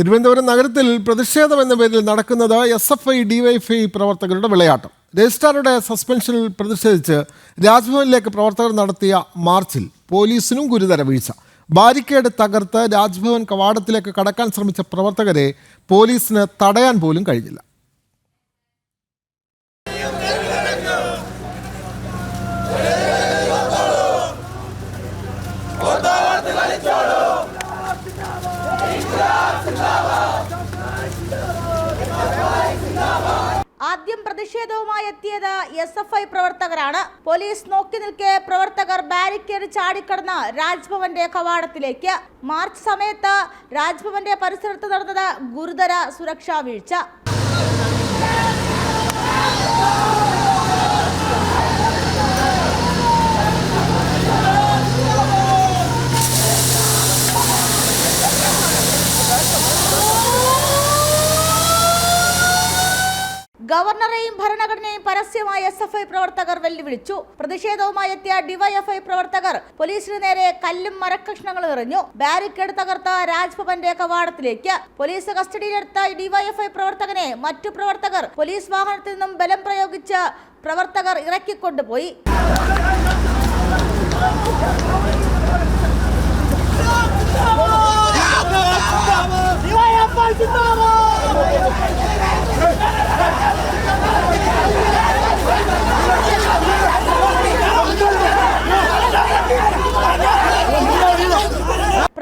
തിരുവനന്തപുരം നഗരത്തിൽ പ്രതിഷേധം എന്ന പേരിൽ നടക്കുന്നത് എസ് എഫ് ഐ ഡിവൈഎഫ്ഐ പ്രവർത്തകരുടെ വിളയാട്ടം. രജിസ്ട്രാറുടെ സസ്പെൻഷനിൽ പ്രതിഷേധിച്ച് രാജ്ഭവനിലേക്ക് പ്രവർത്തകർ നടത്തിയ മാർച്ചിൽ പോലീസിനും ഗുരുതര വീഴ്ച. ബാരിക്കേഡ് തകർത്ത് രാജ്ഭവൻ കവാടത്തിലേക്ക് കടക്കാൻ ശ്രമിച്ച പ്രവർത്തകരെ പോലീസിന് തടയാൻ പോലും കഴിഞ്ഞില്ല. ആദ്യം പ്രതിഷേധവുമായി എത്തിയത് എസ് എഫ് ഐ പ്രവർത്തകരാണ്. പോലീസ് നോക്കി നിൽക്കെ പ്രവർത്തകർ ബാരിക്കേഡ് ചാടിക്കടന്ന് രാജ്ഭവന്റെ കവാടത്തിലേക്ക്. മാർച്ച് സമയത്ത് രാജ്ഭവന്റെ പരിസരത്ത് നടന്നത് ഗുരുതര സുരക്ഷാ വീഴ്ച. ഗവർണറെയും ഭരണഘടനയും പരസ്യമായി എസ് എഫ് ഐ പ്രവർത്തകർ വെല്ലുവിളിച്ചു. പ്രതിഷേധവുമായി എത്തിയ ഡിവൈഎഫ്ഐ പ്രവർത്തകർ പോലീസിന് നേരെ കല്ലും മരക്കഷ്ണങ്ങളും എറിഞ്ഞു. ബാരിക്കേഡ് തകർത്ത രാജ്ഭവന്റെ കവാടത്തിലേക്ക്. പോലീസ് കസ്റ്റഡിയിലെടുത്ത ഡിവൈഎഫ്ഐ പ്രവർത്തകനെ മറ്റു പ്രവർത്തകർ പോലീസ് വാഹനത്തിൽ നിന്നും ബലം പ്രയോഗിച്ച് പ്രവർത്തകർ ഇറക്കിക്കൊണ്ടുപോയി.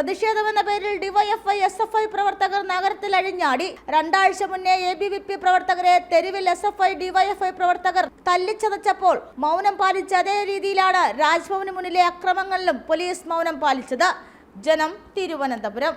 പ്രതിഷേധമെന്ന പേരിൽ ഡിവൈഎഫ്ഐ എസ് എഫ് ഐ പ്രവർത്തകർ നഗരത്തിൽ അഴിഞ്ഞാടി. രണ്ടാഴ്ച മുന്നേ എ ബി വി പി പ്രവർത്തകരെ തെരുവിൽ എസ് എഫ് ഐ ഡിവൈഎഫ്ഐ പ്രവർത്തകർ തല്ലിച്ചതച്ചപ്പോൾ മൗനം പാലിച്ച അതേ രീതിയിലാണ് രാജ്ഭവന് മുന്നിലെ അക്രമങ്ങളിലും പോലീസ് മൗനം പാലിച്ചത്. ജനം തിരുവനന്തപുരം.